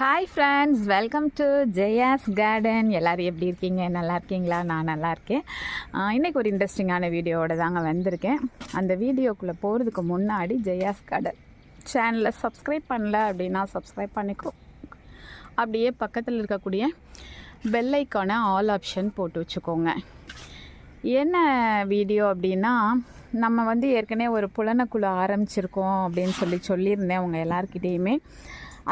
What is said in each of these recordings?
Hi friends welcome to Jaya's garden எல்லோரும் எப்படி இருக்கீங்க? நல்லா இருக்கீங்களா? நான் நல்லா இருக்கேன். இன்றைக்கி ஒரு இன்ட்ரெஸ்டிங்கான வீடியோவோட தாங்க வந்திருக்கேன். அந்த வீடியோக்குள்ளே போகிறதுக்கு முன்னாடி ஜெயாஸ் கார்டன் சேனலை சப்ஸ்கிரைப் பண்ணல அப்படின்னா சப்ஸ்கிரைப் பண்ணிக்கோ. அப்படியே பக்கத்தில் இருக்கக்கூடிய பெல்லைக்கான ஆல் ஆப்ஷன் போட்டு வச்சுக்கோங்க. என்ன வீடியோ அப்படின்னா நம்ம வந்து ஏற்கனவே ஒரு புலனக்குழு ஆரம்பிச்சிருக்கோம் அப்படின்னு சொல்லி சொல்லியிருந்தேன் அவங்க எல்லாருக்கிட்டேயுமே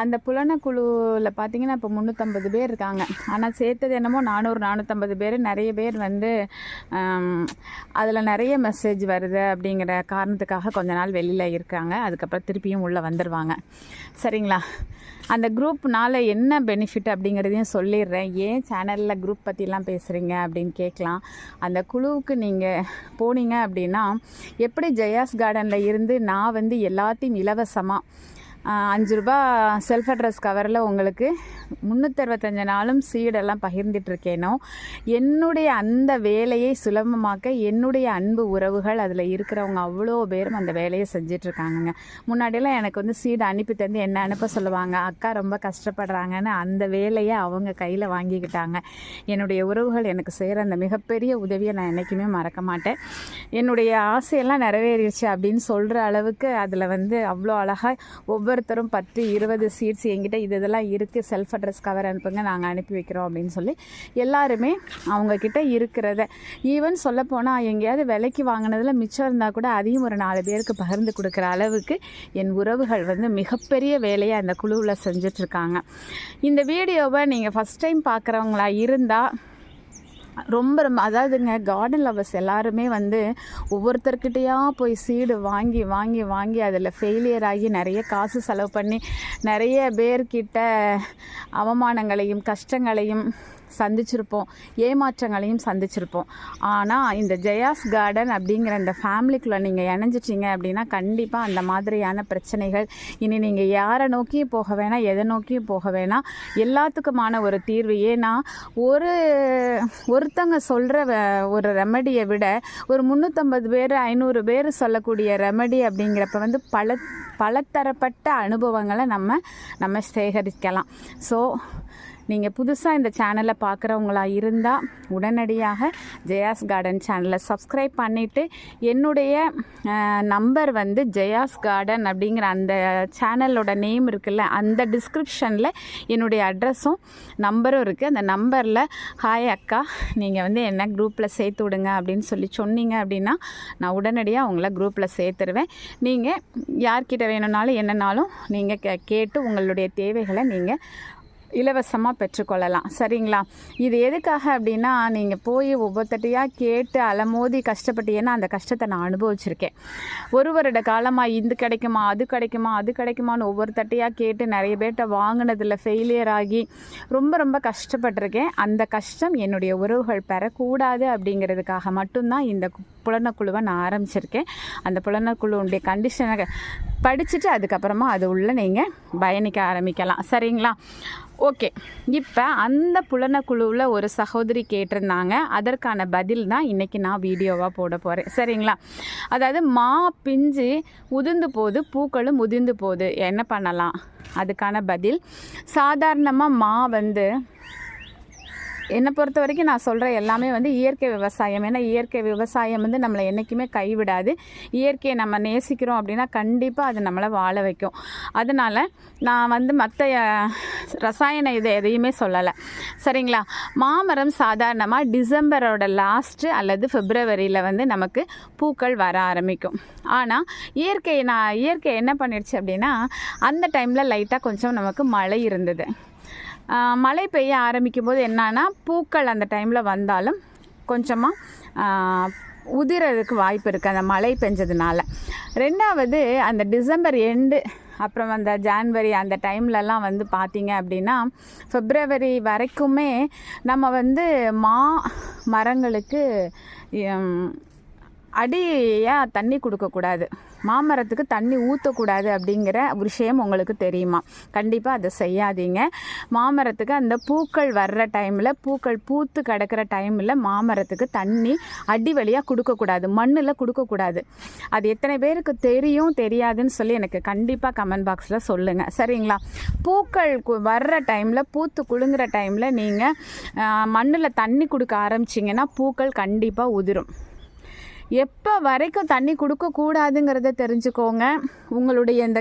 அந்த புலனக்குழுவில் பார்த்தீங்கன்னா இப்போ முந்நூற்றம்பது பேர் இருக்காங்க. ஆனால் சேர்த்தது என்னமோ நானூறு நானூற்றம்பது பேர். நிறைய பேர் வந்து அதில் நிறைய மெசேஜ் வருது அப்படிங்கிற காரணத்துக்காக கொஞ்ச நாள் வெளியில் இருக்காங்க. அதுக்கப்புறம் திருப்பியும் உள்ளே வந்துடுவாங்க சரிங்களா? அந்த குரூப்னால் என்ன பெனிஃபிட் அப்படிங்கிறதையும் சொல்லிடுறேன். ஏன் சேனலில் குரூப் பற்றிலாம் பேசுகிறீங்க அப்படின்னு கேட்கலாம். அந்த குழுவுக்கு நீங்கள் போனீங்க அப்படின்னா எப்படி ஜெயாஸ் கார்டனில் இருந்து நான் வந்து எல்லாத்தையும் இலவசமாக அஞ்சு ரூபா செல்ஃப் அட்ரஸ் கவரில் உங்களுக்கு முந்நூற்றறுபத்தஞ்சு நாளும் சீடெல்லாம் பகிர்ந்துட்டு இருக்கேனோ. என்னுடைய அந்த வேலையை சுலபமாக்க என்னுடைய அன்பு உறவுகள் அதில் இருக்கிறவங்க அவ்வளோ பேரும் அந்த வேலையை செஞ்சிட்ருக்காங்கங்க முன்னாடியெல்லாம் எனக்கு வந்து சீடு அனுப்பி தந்து என்ன அனுப்ப சொல்லுவாங்க? அக்கா ரொம்ப கஷ்டப்படுறாங்கன்னு அந்த வேலையை அவங்க கையில் வாங்கிக்கிட்டாங்க. என்னுடைய உறவுகள் எனக்கு செய்கிற அந்த மிகப்பெரிய உதவியை நான் என்றைக்குமே மறக்க மாட்டேன். என்னுடைய ஆசையெல்லாம் நிறைவேறிடுச்சு அப்படின்னு சொல்கிற அளவுக்கு அதில் வந்து அவ்வளோ அழகாக ஒவ்வொரு ஒவ்வொருத்தரும் பத்து இருபது சீட்ஸ் எங்கிட்ட இது இதெல்லாம் இருக்குது செல்ஃப் அட்ரஸ் கவர் அனுப்புங்க நாங்கள் அனுப்பி வைக்கிறோம் அப்படின்னு சொல்லி எல்லாருமே அவங்கக்கிட்ட இருக்கிறத. ஈவன் சொல்லப்போனால் எங்கேயாவது விலைக்கு வாங்கினதில் மிச்சம் இருந்தால் கூட அதையும் ஒரு நாலு பேருக்கு பகிர்ந்து கொடுக்குற அளவுக்கு என் உறவுகள் வந்து மிகப்பெரிய வேலையை அந்த குழுவில் செஞ்சிட்ருக்காங்க இந்த வீடியோவை நீங்கள் ஃபஸ்ட் டைம் பார்க்குறவங்களா இருந்தால் ரொம்ப ரொம்ப அதாவதுங்க கார்டன் லவர்ஸ் எல்லாருமே வந்து ஒவ்வொருத்தர்கிட்டயா போய் சீடு வாங்கி வாங்கி வாங்கி அதில் ஃபெயிலியர் ஆகி நிறைய காசு செலவு பண்ணி நிறைய பேர்கிட்ட அவமானங்களையும் கஷ்டங்களையும் சந்திச்சிருப்போம். ஏமாற்றங்களையும் சந்திச்சிருப்போம். ஆனால் இந்த ஜெயாஸ் கார்டன் அப்படிங்கிற இந்த ஃபேமிலிக்குள்ளே நீங்கள் இணைஞ்சிட்டீங்க அப்படின்னா கண்டிப்பாக அந்த மாதிரியான பிரச்சனைகள் இனி நீங்கள் யாரை நோக்கியும் போக வேணாம் எதை நோக்கியும் போக வேணாம். எல்லாத்துக்குமான ஒரு தீர்வு. ஏன்னா ஒரு ஒருத்தங்க சொல்கிற ஒரு ரெமடியை விட ஒரு முந்நூற்றம்பது பேர் ஐநூறு பேர் சொல்லக்கூடிய ரெமடி அப்படிங்கிறப்ப வந்து பல பலதரப்பட்ட அனுபவங்களை நம்ம நம்ம சேகரிக்கலாம். ஸோ நீங்கள் புதுசாக இந்த சேனலை பார்க்குறவங்களா இருந்தால் உடனடியாக ஜெயாஸ் கார்டன் சேனலை சப்ஸ்கிரைப் பண்ணிவிட்டு என்னுடைய நம்பர் வந்து ஜெயாஸ் கார்டன் அப்படிங்கிற அந்த சேனலோட நேம் இருக்குல்ல அந்த டிஸ்கிரிப்ஷனில் என்னுடைய அட்ரஸும் நம்பரும் இருக்குது அந்த நம்பரில் ஹாய் அக்கா நீங்கள் வந்து என்ன குரூப்பில் சேர்த்து விடுங்க அப்படின்னு சொல்லி சொன்னீங்க அப்படின்னா நான் உடனடியாக உங்களை குரூப்பில் சேர்த்துருவேன். நீங்கள் யார்கிட்ட வேணும்னாலும் என்னன்னாலும் நீங்கள் கே கேட்டு உங்களுடைய தேவைகளை நீங்கள் இலவசமாக பெற்றுக்கொள்ளலாம். சரிங்களா? இது எதுக்காக அப்படின்னா நீங்கள் போய் ஒவ்வொருத்தட்டையாக கேட்டு அலமோதி கஷ்டப்பட்டீங்கன்னா அந்த கஷ்டத்தை நான் அனுபவிச்சிருக்கேன். ஒரு வருட காலமாக இது கிடைக்குமா அது கிடைக்குமா அது கிடைக்குமான்னு ஒவ்வொருத்தட்டையாக கேட்டு நிறைய பேர்கிட்ட வாங்கினதில் ஃபெயிலியர் ஆகி ரொம்ப ரொம்ப கஷ்டப்பட்டிருக்கேன். அந்த கஷ்டம் என்னுடைய உறவுகள் பெறக்கூடாது அப்படிங்கிறதுக்காக மட்டும்தான் இந்த புலனக்குழுவை நான் ஆரம்பிச்சிருக்கேன். அந்த புலனக்குழுவுடைய கண்டிஷனை படிச்சுட்டு அதுக்கப்புறமா அது உள்ள நீங்கள் பயணிக்க ஆரம்பிக்கலாம். சரிங்களா? ஓகே. இப்போ அந்த புலனக்குழுவில் ஒரு சகோதரி கேட்டிருந்தாங்க. அதற்கான பதில் தான் இன்றைக்கி நான் வீடியோவாக போட போகிறேன் சரிங்களா? அதாவது மா பிஞ்சு உதிர்ந்து போகுது பூக்களும் உதிர்ந்து போகுது. என்ன பண்ணலாம்? அதுக்கான பதில் சாதாரணமாக மா வந்து என்னை பொறுத்த வரைக்கும் நான் சொல்கிற எல்லாமே வந்து இயற்கை விவசாயம். ஏன்னா இயற்கை விவசாயம் வந்து நம்மளை என்றைக்குமே கைவிடாது. இயற்கையை நம்ம நேசிக்கிறோம் அப்படின்னா கண்டிப்பாக அது நம்மளை வாழ வைக்கும். அதனால் நான் வந்து மற்ற ரசாயன இதை எதையுமே சொல்லலை. சரிங்களா? மாமரம் சாதாரணமாக டிசம்பரோட லாஸ்ட்டு அல்லது பிப்ரவரியில் வந்து நமக்கு பூக்கள் வர ஆரம்பிக்கும். ஆனால் இயற்கை நான் இயற்கை என்ன பண்ணிடுச்சு அப்படின்னா அந்த டைமில் லைட்டாக கொஞ்சம் நமக்கு மழை இருந்தது. மழை பெய்ய ஆரம்பிக்கும் போது என்னன்னா பூக்கள் அந்த டைமில் வந்தாலும் கொஞ்சமாக உதிரதுக்கு வாய்ப்பு இருக்குது அந்த மழை பெஞ்சதுனால. ரெண்டாவது அந்த டிசம்பர் எண்டு அப்புறம் அந்த ஜான்வரி அந்த டைம்லலாம் வந்து பார்த்தீங்க அப்படின்னா ஃபிப்ரவரி வரைக்குமே நம்ம வந்து மா மரங்களுக்கு அடியாக தண்ணி கொடுக்கக்கூடாது. மாமரத்துக்கு தண்ணி ஊற்றக்கூடாது அப்படிங்கிற விஷயம் உங்களுக்கு தெரியுமா? கண்டிப்பாக அதை செய்யாதீங்க. மாமரத்துக்கு அந்த பூக்கள் வர்ற டைமில் பூக்கள் பூத்து கிடக்கிற டைமில் மாமரத்துக்கு தண்ணி அடி வழியாக கொடுக்கக்கூடாது மண்ணில் கொடுக்கக்கூடாது. அது எத்தனை பேருக்கு தெரியும் தெரியாதுன்னு சொல்லி எனக்கு கண்டிப்பாக கமெண்ட் பாக்ஸில் சொல்லுங்கள் சரிங்களா? பூக்கள் கு- வர்ற டைமில் பூத்து குழுங்குற டைமில் நீங்கள் மண்ணில் தண்ணி கொடுக்க ஆரம்பிச்சிங்கன்னா பூக்கள் கண்டிப்பாக உதிரும். எப்போ வரைக்கும் தண்ணி கொடுக்கக்கூடாதுங்கிறத தெரிஞ்சுக்கோங்க. உங்களுடைய இந்த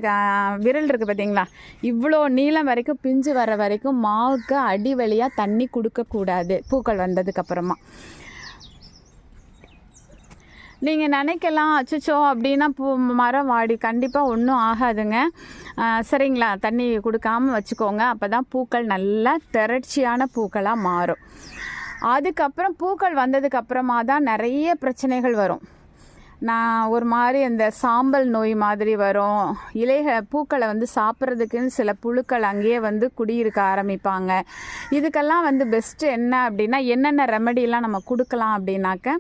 விரல் இருக்குது பார்த்தீங்களா இவ்வளோ நீளம் வரைக்கும் பிஞ்சு வர வரைக்கும் மாவுக்கு அடி வழியாக தண்ணி கொடுக்கக்கூடாது பூக்கள் வந்ததுக்கப்புறமா நீங்கள் நினைக்கலாம் அச்சச்சோ அப்படின்னா பூ மரம் வாடி கண்டிப்பாக ஒன்றும் ஆகாதுங்க. சரிங்களா? தண்ணி கொடுக்காம வச்சுக்கோங்க. அப்போ தான் பூக்கள் நல்லா திரட்சியான பூக்களாக மாறும். அதுக்கப்புறம் பூக்கள் வந்ததுக்கு அப்புறமா தான் நிறைய பிரச்சனைகள் வரும். நான் ஒரு மாதிரி அந்த சாம்பல் நோய் மாதிரி வரும். இலைக பூக்களை வந்து சாப்பிட்றதுக்குன்னு சில புழுக்கள் அங்கேயே வந்து குடியிருக்க ஆரம்பிப்பாங்க. இதுக்கெல்லாம் வந்து பெஸ்ட்டு என்ன அப்படின்னா என்னென்ன ரெமடியெலாம் நம்ம கொடுக்கலாம் அப்படின்னாக்க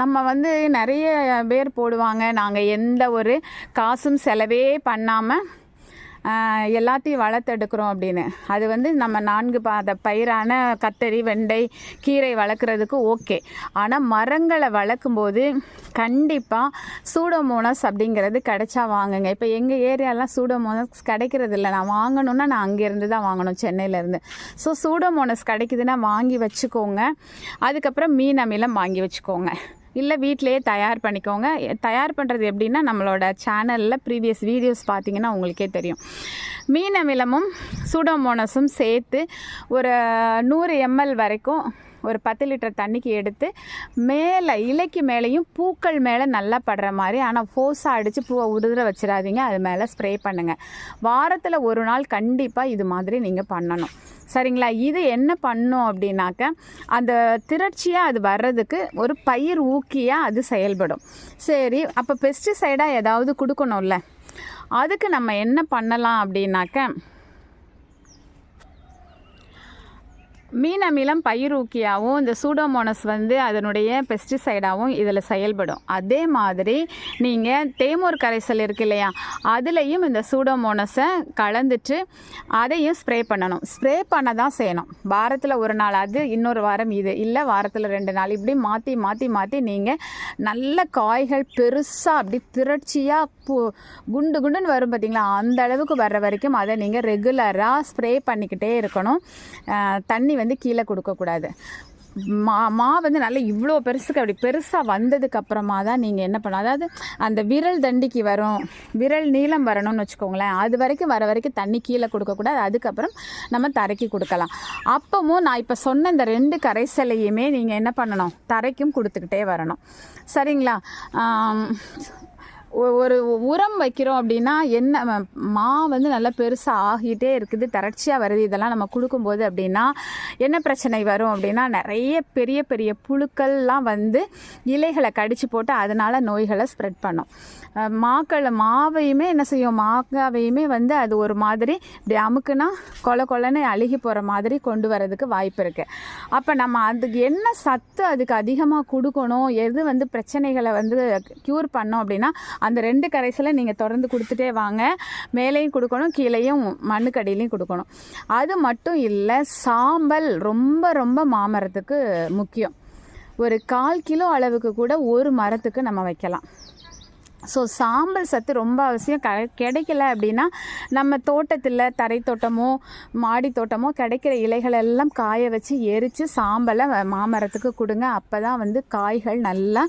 நம்ம வந்து நிறைய பேர் போடுவாங்க. நாங்கள் எந்த ஒரு காசும் செலவே பண்ணாமல் எல்லாத்தையும் வளர்த்தெடுக்கிறோம் அப்படின்னு. அது வந்து நம்ம நான்கு பாத பயிரான கத்தரி வெண்டை கீரை வளர்க்குறதுக்கு ஓகே. ஆனால் மரங்களை வளர்க்கும்போது கண்டிப்பாக சூடோமோனஸ் அப்படிங்கிறது கிடைச்சா வாங்குங்க. இப்போ எங்கள் ஏரியாலாம் சூடோமோனஸ் கிடைக்கிறது இல்லை நான் வாங்கணுன்னா நான் அங்கேருந்து தான் வாங்கணும் சென்னையிலேருந்து. ஸோ சூடோமோனஸ் கிடைக்குதுன்னா வாங்கி வச்சுக்கோங்க. அதுக்கப்புறம் மீன் அமிலம் வாங்கி வச்சுக்கோங்க. இல்லை வீட்டிலேயே தயார் பண்ணிக்கோங்க. தயார் பண்ணுறது எப்படின்னா நம்மளோட சேனலில் ப்ரீவியஸ் வீடியோஸ் பார்த்தீங்கன்னா உங்களுக்கே தெரியும். மீன் அமிலமும் சூடோமோனஸும் சேர்த்து ஒரு நூறு எம்எல் வரைக்கும் ஒரு பத்து லிட்டர் தண்ணிக்கு எடுத்து மேலே இலைக்கு மேலேயும் பூக்கள் மேலே நல்லா படுற மாதிரி ஆனால் ஃபோர்ஸாக அடித்து பூவை உதிர வச்சிடாதீங்க. அது மேலே ஸ்ப்ரே பண்ணுங்கள் வாரத்தில் ஒரு நாள் கண்டிப்பாக இது மாதிரி நீங்கள் பண்ணணும். சரிங்களா? இது என்ன பண்ணும் அப்படின்னாக்க அந்த திரட்சியாக அது வர்றதுக்கு ஒரு பயிர் ஊக்கியாக அது செயல்படும். சரி அப்போ பெஸ்டிசைடாக ஏதாவது கொடுக்கணும்ல. அதுக்கு நம்ம என்ன பண்ணலாம் அப்படின்னாக்க மீன் அமிலம் பயிரூக்கியாகவும் இந்த சூடோமோனஸ் வந்து அதனுடைய பெஸ்டிசைடாகவும் இதில் செயல்படும். அதே மாதிரி நீங்கள் தேமூர் கரைசல் இருக்கு இல்லையா அதுலேயும் இந்த சூடோமோனஸை கலந்துட்டு அதையும் ஸ்ப்ரே பண்ணணும். ஸ்ப்ரே பண்ண தான் செய்யணும். வாரத்தில் ஒரு நாள் அது இன்னொரு வாரம் இது. இல்லை வாரத்தில் ரெண்டு நாள். இப்படி மாற்றி மாற்றி மாற்றி நீங்கள் நல்ல காய்கள் பெருசாக அப்படி திரட்சியாக பூ குண்டு குண்டுன்னு வரும் பார்த்தீங்களா அந்த அளவுக்கு வர்ற வரைக்கும் அதை நீங்கள் ரெகுலராக ஸ்ப்ரே பண்ணிக்கிட்டே இருக்கணும். தண்ணி வந்து கீழே கொடுக்கக்கூடாது மா மா வந்து நல்லா இவ்வளோ பெருசுக்கு அப்படி பெருசாக வந்ததுக்கு அப்புறமா தான் நீங்கள் என்ன பண்ணணும்? அதாவது அந்த விரல் தண்டிக்கு வரும். விரல் நீளம் வரணும்னு வச்சுக்கோங்களேன். அது வரைக்கும் வர வரைக்கும் தண்ணி கீழே கொடுக்கக்கூடாது அதுக்கப்புறம் நம்ம தரைக்கு கொடுக்கலாம். அப்பவும் நான் இப்போ சொன்ன இந்த ரெண்டு கரைசலையுமே நீங்கள் என்ன பண்ணணும்? தரைக்கும் கொடுத்துக்கிட்டே வரணும். சரிங்களா? ஒரு உரம் வைக்கிறோம் அப்படின்னா என்ன மா வந்து நல்லா பெருசாக ஆகிட்டே இருக்குது தறட்சியாக வருது. இதெல்லாம் நம்ம கொடுக்கும்போது அப்படின்னா என்ன பிரச்சனை வரும் அப்படின்னா நிறைய பெரிய பெரிய புழுக்கள்லாம் வந்து இலைகளை கடிச்சு போட்டு அதனால் நோய்களை ஸ்ப்ரெட் பண்ணும். மாக்களை மாவையுமே என்ன செய்யும்? மாக்காவையுமே வந்து அது ஒரு மாதிரி இப்படி அமுக்குனா கொல கொலன்னு அழுகி போகிற மாதிரி கொண்டு வரதுக்கு வாய்ப்பு இருக்குது அப்போ நம்ம அதுக்கு என்ன சத்து அதுக்கு அதிகமாக கொடுக்கணும்? எது வந்து பிரச்சனைகளை வந்து க்யூர் பண்ணோம் அப்படின்னா அந்த ரெண்டு கரைசலை நீங்கள் தொடர்ந்து கொடுத்துட்டே வாங்க. மேலேயும் கொடுக்கணும் கீழேயும் மண்ணுக்கடியிலையும் கொடுக்கணும். அது மட்டும் இல்லை சாம்பல் ரொம்ப ரொம்ப மாமரத்துக்கு முக்கியம். ஒரு கால் கிலோ அளவுக்கு கூட ஒரு மரத்துக்கு நம்ம வைக்கலாம். ஸோ சாம்பல் சத்து ரொம்ப அவசியம். க கிடைக்கல அப்படின்னா நம்ம தோட்டத்தில் தரை தோட்டமோ மாடி தோட்டமோ கிடைக்கிற இலைகள் எல்லாம் காய வச்சு எரித்து சாம்பலை மாமரத்துக்கு கொடுங்க. அப்போ தான் வந்து காய்கள் நல்லா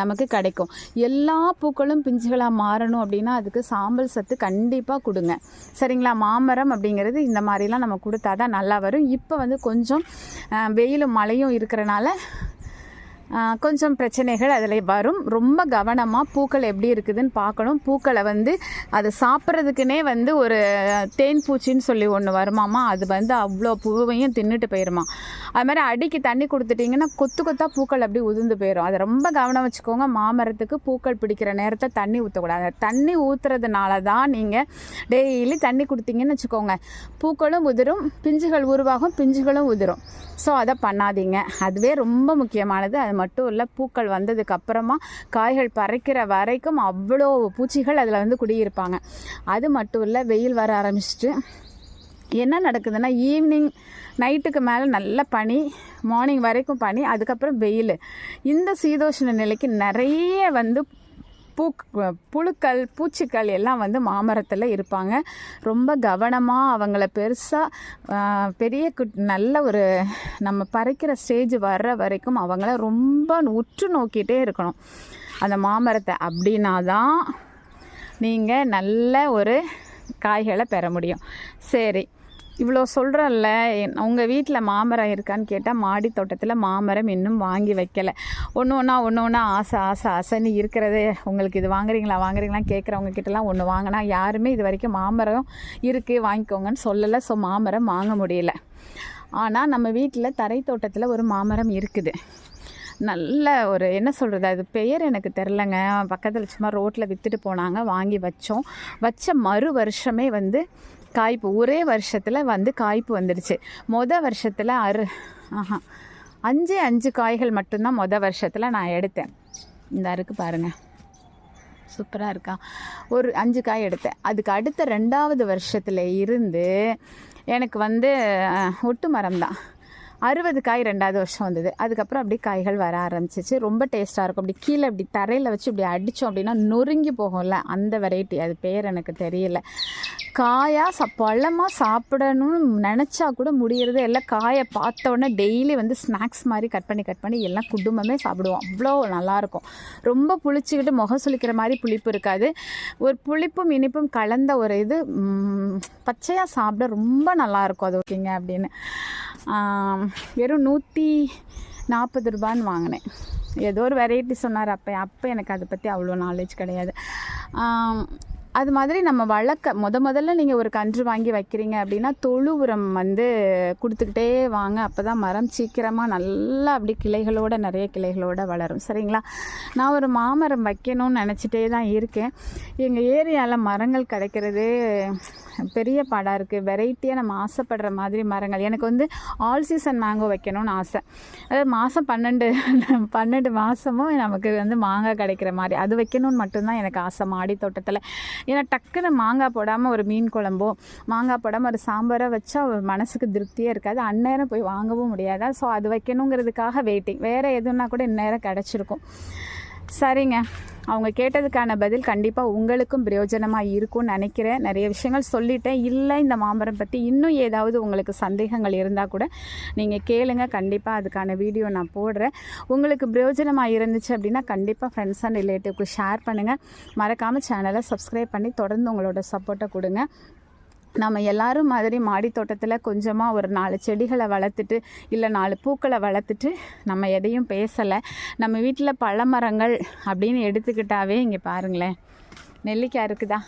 நமக்கு கிடைக்கும். எல்லா பூக்களும் பிஞ்சுகளாக மாறணும் அப்படின்னா அதுக்கு சாம்பல் சத்து கண்டிப்பாக கொடுங்க. சரிங்களா? மாமரம் அப்படிங்கிறது இந்த மாதிரிலாம் நம்ம கொடுத்தா தான் நல்லா வரும். இப்போ வந்து கொஞ்சம் வெயிலும் மழையும் இருக்கிறனால கொஞ்சம் பிரச்சனைகள் அதில் வரும். ரொம்ப கவனமாக பூக்கள் எப்படி இருக்குதுன்னு பார்க்கணும். பூக்களை வந்து அதை சாப்பிட்றதுக்குனே வந்து ஒரு தேன் பூச்சின்னு சொல்லி ஒன்று வருமாமா அது வந்து அவ்வளோ பூவையும் தின்னுட்டு போயிருமா. அது மாதிரி அடிக்கு தண்ணி கொடுத்துட்டிங்கன்னா கொத்து கொத்தாக பூக்கள் அப்படி உதிர்ந்து போயிடும் அதை ரொம்ப கவனம் வச்சுக்கோங்க. மாமரத்துக்கு பூக்கள் பிடிக்கிற நேரத்தை தண்ணி ஊற்றக்கூடாது தண்ணி ஊற்றுறதுனால தான் நீங்கள் டெய்லி தண்ணி கொடுத்தீங்கன்னு வச்சுக்கோங்க. பூக்களும் உதிரும் பிஞ்சுகள் உருவாகும் பிஞ்சுகளும் உதிரும். ஸோ அதை பண்ணாதீங்க. அதுவே ரொம்ப முக்கியமானது. அது மட்டும் இல்லை பூக்கள் வந்ததுக்கு அப்புறமா காய்கள் பறைக்கிற வரைக்கும் அவ்வளோ பூச்சிகள் அதில் வந்து குடியிருப்பாங்க. அது மட்டும் இல்லை வெயில் வர ஆரம்பிச்சிட்டு என்ன நடக்குதுன்னா ஈவினிங் நைட்டுக்கு மேலே நல்ல பனி மார்னிங் வரைக்கும் பனி அதுக்கப்புறம் வெயில். இந்த சீதோஷ்ண நிலைக்கு நிறைய வந்து பூக் புழுக்கள் பூச்சிகள் எல்லாம் வந்து மாமரத்தில் இருப்பாங்க. ரொம்ப கவனமாக அவங்கள பெருசாக பெரிய குட் நல்ல ஒரு நம்ம பறிக்கிற ஸ்டேஜ் வர்ற வரைக்கும் அவங்கள ரொம்ப உற்று நோக்கிட்டே இருக்கணும். அந்த மாமரத்தை அப்படின்னா தான் நீங்கள் நல்ல ஒரு காய்களை பெற முடியும். சரி. இவ்வளோ சொல்கிறல்ல உங்கள் வீட்டில் மாமரம் இருக்கான்னு கேட்டால் மாடி தோட்டத்தில் மாமரம் இன்னும் வாங்கி வைக்கலை. ஒன்று ஒன்றா ஒன்று ஒன்றா ஆசை ஆசை ஆசைன்னு இருக்கிறதே. உங்களுக்கு இது வாங்குறீங்களா வாங்குறீங்களா கேட்குறவங்க கிட்டலாம் ஒன்று வாங்கினா யாருமே இது வரைக்கும் மாமரம் இருக்குது வாங்கிக்கோங்கன்னு சொல்லலை. ஸோ மாமரம் வாங்க முடியல. ஆனால் நம்ம வீட்டில் தரை தோட்டத்தில் ஒரு மாமரம் இருக்குது. நல்ல ஒரு என்ன சொல்கிறது அது பெயர் எனக்கு தெரிலங்க பக்கத்தில் சும்மா ரோட்டில் விற்றுட்டு போனாங்க வாங்கி வச்சோம். வச்ச மறு வருஷமே வந்து காய்ப்பு. ஒரே வருஷத்தில் வந்து காய்ப்பு வந்துடுச்சு மொத வருஷத்தில் அரு ஆஹா அஞ்சு அஞ்சு காய்கள் மட்டும்தான் மொதல் வருஷத்தில் நான் எடுத்தேன். இந்த அருக்கு பாருங்கள் சூப்பராக இருக்கா? ஒரு அஞ்சு காய் எடுத்தேன். அதுக்கு அடுத்த ரெண்டாவது வருஷத்தில் இருந்து எனக்கு வந்து ஒட்டு மரம் தான். அறுபது காய் ரெண்டாவது வருஷம் வந்தது. அதுக்கப்புறம் அப்படியே காய்கள் வர ஆரம்பிச்சிச்சு. ரொம்ப டேஸ்ட்டாக இருக்கும். அப்படி கீழே அப்படி தரையில் வச்சு இப்படி அடித்தோம் அப்படின்னா நொறுங்கி போகும்ல? அந்த வெரைட்டி அது பேர் எனக்கு தெரியல. காயாக ச பழமாக சாப்பிடணும்னு நினச்சா கூட முடியறது எல்லாம் காயை பார்த்த உடனே டெய்லி வந்து ஸ்நாக்ஸ் மாதிரி கட் பண்ணி கட் பண்ணி எல்லாம் குடும்பமே சாப்பிடுவோம். அவ்வளோ நல்லாயிருக்கும். ரொம்ப புளிச்சிக்கிட்டு முகம் சுளிக்கிற மாதிரி புளிப்பு இருக்காது. ஒரு புளிப்பும் இனிப்பும் கலந்த ஒரு இது பச்சையாக சாப்பிட ரொம்ப நல்லாயிருக்கும். அது ஓகேங்க அப்படின்னு. வெறும் நூற்றி நாற்பது ரூபான்னு வாங்கினேன். ஏதோ ஒரு வெரைட்டி சொன்னார். அப்போ அப்போ எனக்கு அதை பற்றி அவ்வளோ நாலேஜ் கிடையாது. அது மாதிரி நம்ம வளர்க்க முத முதல்ல நீங்கள் ஒரு கன்று வாங்கி வைக்கிறீங்க அப்படின்னா தொழு உரம் வந்து கொடுத்துக்கிட்டே வாங்க. அப்போ தான் மரம் சீக்கிரமாக நல்லா அப்படி கிளைகளோட நிறைய கிளைகளோட வளரும். சரிங்களா? நான் ஒரு மாமரம் வைக்கணும்னு நினச்சிட்டே தான் இருக்கேன். எங்கள் ஏரியாவில் மரங்கள் கிடைக்கிறதே பெரிய படம் இருக்குது வெரைட்டியாக நம்ம ஆசைப்படுற மாதிரி மரங்கள். எனக்கு வந்து ஆல் சீசன் மேங்கோ வைக்கணும்னு ஆசை. அதாவது மாதம் பன்னெண்டு பன்னெண்டு மாதமும் நமக்கு வந்து மாங்காய் கிடைக்கிற மாதிரி. அது வைக்கணும்னு மட்டும்தான் எனக்கு ஆசை மாடி தோட்டத்தில். ஏன்னா டக்குன்னு மாங்காய் போடாமல் ஒரு மீன் குழம்போ மாங்காய் போடாமல் ஒரு சாம்பாரை வச்சா ஒரு மனசுக்கு திருப்தியே இருக்காது. அந்நேரம் போய் வாங்கவும் முடியாதா. ஸோ அது வைக்கணுங்கிறதுக்காக வெயிட்டிங் வேறு எதுனா கூட இந்நேரம் கிடச்சிருக்கும். சரிங்க. அவங்க கேட்டதுக்கான பதில் கண்டிப்பாக உங்களுக்கும் பிரயோஜனமாக இருக்கும்னு நினைக்கிறேன். நிறைய விஷயங்கள் சொல்லிட்டேன். இல்லை இந்த மாமரம் பற்றி இன்னும் ஏதாவது உங்களுக்கு சந்தேகங்கள் இருந்தால் கூட நீங்கள் கேளுங்க. கண்டிப்பாக அதுக்கான வீடியோ நான் போடுறேன். உங்களுக்கு பிரயோஜனமாக இருந்துச்சு அப்படின்னா கண்டிப்பாக ஃப்ரெண்ட்ஸ் அண்ட் ரிலேட்டிவ்க்கு ஷேர் பண்ணுங்கள் மறக்காமல் சேனலை சப்ஸ்கிரைப் பண்ணி தொடர்ந்து உங்களோட சப்போர்ட்டை கொடுங்க. நம்ம எல்லாரும் மாதிரி மாடி தோட்டத்தில் கொஞ்சமாக ஒரு நாலு செடிகளை வளர்த்துட்டு இல்லை நாலு பூக்களை வளர்த்துட்டு நம்ம எதையும் பேசலை. நம்ம வீட்டில் பழமரங்கள் அப்படின்னு எடுத்துக்கிட்டாவே இங்கே பாருங்களேன். நெல்லிக்காய் இருக்குதா?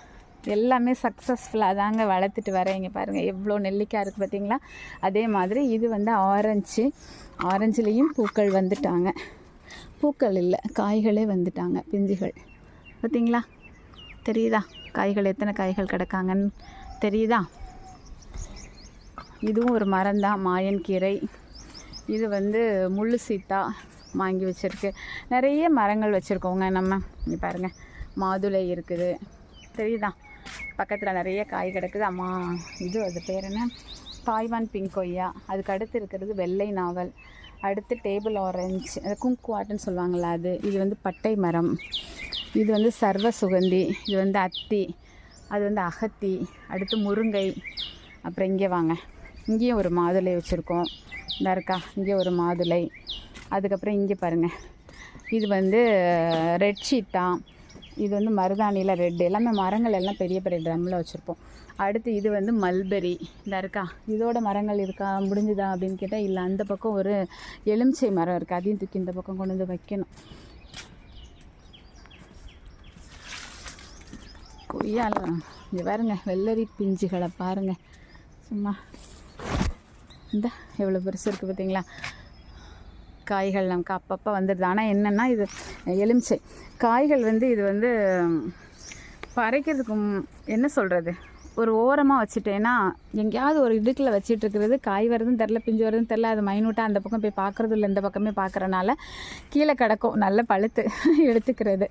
எல்லாமே சக்ஸஸ்ஃபுல்லாக தாங்க வளர்த்துட்டு வரேன் இங்கே பாருங்கள் எவ்வளோ நெல்லிக்காய் இருக்குது பார்த்தீங்களா? அதே மாதிரி இது வந்து ஆரஞ்சு. ஆரஞ்சுலேயும் பூக்கள் வந்துட்டாங்க. பூக்கள் இல்லை காய்களே வந்துட்டாங்க பிஞ்சுகள். பார்த்தீங்களா? தெரியுதா? காய்கள் எத்தனை காய்கள் கிடக்காங்கன்னு? தெரியுதா? இதுவும் ஒரு மரம்தான் மாயன் கீரை. இது வந்து முள்ளு சீத்தா வாங்கி வச்சுருக்கு. நிறைய மரங்கள் வச்சுருக்கோங்க நம்ம. இங்கே பாருங்க மாதுளை இருக்குது. தெரியுதா? பக்கத்தில் நிறைய காய் கிடக்குது. அம்மா இது அது பேர் என்ன? தாய்வான் பிங்க் கொய்யா. அதுக்கு அடுத்து இருக்கிறது வெள்ளை நாவல். அடுத்து டேபிள் ஆரஞ்சு அது குங்குவாட்டுன்னு சொல்லுவாங்களா அது. இது வந்து பட்டை மரம். இது வந்து சர்வ சுகந்தி. இது வந்து அத்தி. அது வந்து அகத்தி அடுத்து முருங்கை அப்புறம் இங்கே வாங்க. இங்கேயும் ஒரு மாதுளை வச்சுருக்கோம். இந்த இருக்கா? இங்கே ஒரு மாதுளை. அதுக்கப்புறம் இங்கே பாருங்கள் இது வந்து ரெட் சீத்தா இது வந்து மருதாணியில் ரெட் எல்லாமே மரங்கள் எல்லாம் பெரிய பெரிய ட்ரம்மில் வச்சுருப்போம். அடுத்து இது வந்து மல்பெரி இந்த இருக்கா? இதோட மரங்கள் இருக்கா? முடிஞ்சுதா அப்படின்னு கேட்டால் இல்லை அந்த பக்கம் ஒரு எலுமிச்சை மரம் இருக்குது அதையும் தூக்கி இந்த பக்கம் கொண்டு வந்து வைக்கணும். கொய்யால இங்கே பாருங்க வெள்ளரி பிஞ்சுகளை பாருங்கள் சும்மா. இந்த எவ்வளோ பெருசு இருக்குது பார்த்தீங்களா காய்கள் நமக்கு அப்பப்போ வந்துடுது ஆனால் என்னென்னா இது எலுமிச்சை. காய்கள் வந்து இது வந்து பறைக்கிறதுக்கும் என்ன சொல்கிறது ஒரு ஓரமாக வச்சுட்டேன்னா எங்கேயாவது ஒரு இடுக்கில் வச்சுட்டு இருக்கிறது காய் வருதுன்னு தெரில பிஞ்சு வருதுன்னு தெரில அது மைனூட்டாக அந்த பக்கம் போய் பார்க்குறது இல்லை இந்த பக்கமே பார்க்குறனால கீழே கிடக்கும். நல்ல பழுத்து எடுத்துக்கிறது.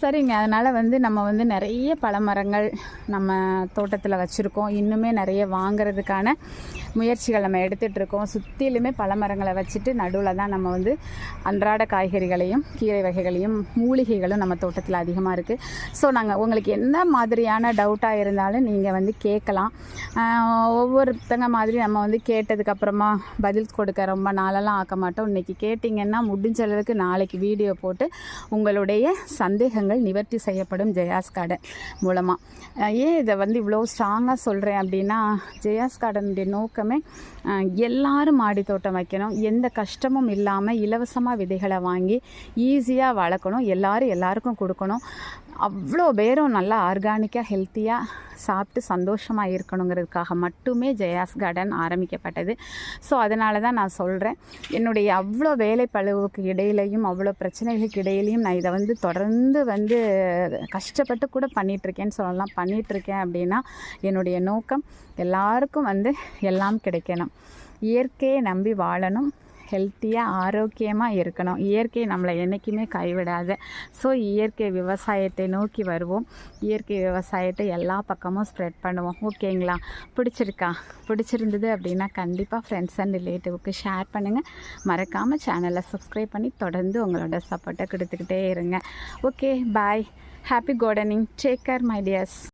சரிங்க. அதனால் வந்து நம்ம வந்து நிறைய பழமரங்கள் நம்ம தோட்டத்தில் வச்சுருக்கோம். இன்னுமே நிறைய வாங்குறதுக்கான முயற்சிகள் நம்ம எடுத்துகிட்ருக்கோம் சுற்றிலுமே பழமரங்களை வச்சுட்டு நடுவில் தான் நம்ம வந்து அன்றாட காய்கறிகளையும் கீரை வகைகளையும் மூலிகைகளும் நம்ம தோட்டத்தில் அதிகமாக இருக்குது ஸோ நாங்கள் உங்களுக்கு என்ன மாதிரியான டவுட்டாக இருந்தாலும் நீங்கள் வந்து கேட்கலாம். ஒவ்வொருத்தங்க மாதிரி நம்ம வந்து கேட்டதுக்கப்புறமா பதில் கொடுக்க ரொம்ப நாளெல்லாம் ஆக்க மாட்டோம். இன்றைக்கி கேட்டிங்கன்னா முடிஞ்ச அளவுக்கு நாளைக்கு வீடியோ போட்டு உங்களுடைய சந்தேகங்கள் நிவர்த்தி செய்யப்படும் ஜெயாஸ் கார்டன் மூலமாக ஏன் இதை வந்து இவ்வளோ ஸ்ட்ராங்காக சொல்கிறேன் அப்படின்னா ஜெயாஸ் கார்டனுடைய நோக்கமே எல்லாரும் மாடி தோட்டம் வைக்கணும் எந்த கஷ்டமும் இல்லாமல் இலவசமாக விதைகளை வாங்கி ஈஸியாக வளர்க்கணும் எல்லோரும் எல்லாருக்கும் கொடுக்கணும். அவ்வளோ பேரும் நல்லா ஆர்கானிக்காக ஹெல்த்தியாக சாப்பிட்டு சந்தோஷமாக இருக்கணுங்கிறதுக்காக மட்டுமே ஜெயாஸ் கார்டன் ஆரம்பிக்கப்பட்டது. ஸோ அதனால தான் நான் சொல்கிறேன் என்னுடைய அவ்வளோ வேலை பழுவுக்கு இடையிலையும் அவ்வளோ பிரச்சனைகளுக்கு இடையிலையும் நான் இதை வந்து தொடர்ந்து வந்து கஷ்டப்பட்டு கூட பண்ணிகிட்ருக்கேன்னு சொல்லலாம். பண்ணிகிட்ருக்கேன் அப்படின்னா என்னுடைய நோக்கம் எல்லாருக்கும் வந்து எல்லாம் கிடைக்கணும். இயற்கையை நம்பி வாழணும். ஹெல்த்தியாக ஆரோக்கியமாக இருக்கணும். இயற்கை நம்மளை என்றைக்குமே கைவிடாது. ஸோ இயற்கை விவசாயத்தை நோக்கி வருவோம். இயற்கை விவசாயத்தை எல்லா பக்கமும் ஸ்ப்ரெட் பண்ணுவோம். ஓகேங்களா பிடிச்சிருக்கா? பிடிச்சிருந்தது அப்படின்னா கண்டிப்பாக ஃப்ரெண்ட்ஸ் அண்ட் ரிலேட்டிவ்க்கு ஷேர் பண்ணுங்கள் மறக்காமல் சேனலை சப்ஸ்கிரைப் பண்ணி தொடர்ந்து உங்களோட சப்போர்ட்டை கொடுத்துக்கிட்டே இருங்க. Okay bye happy gardening take care my dears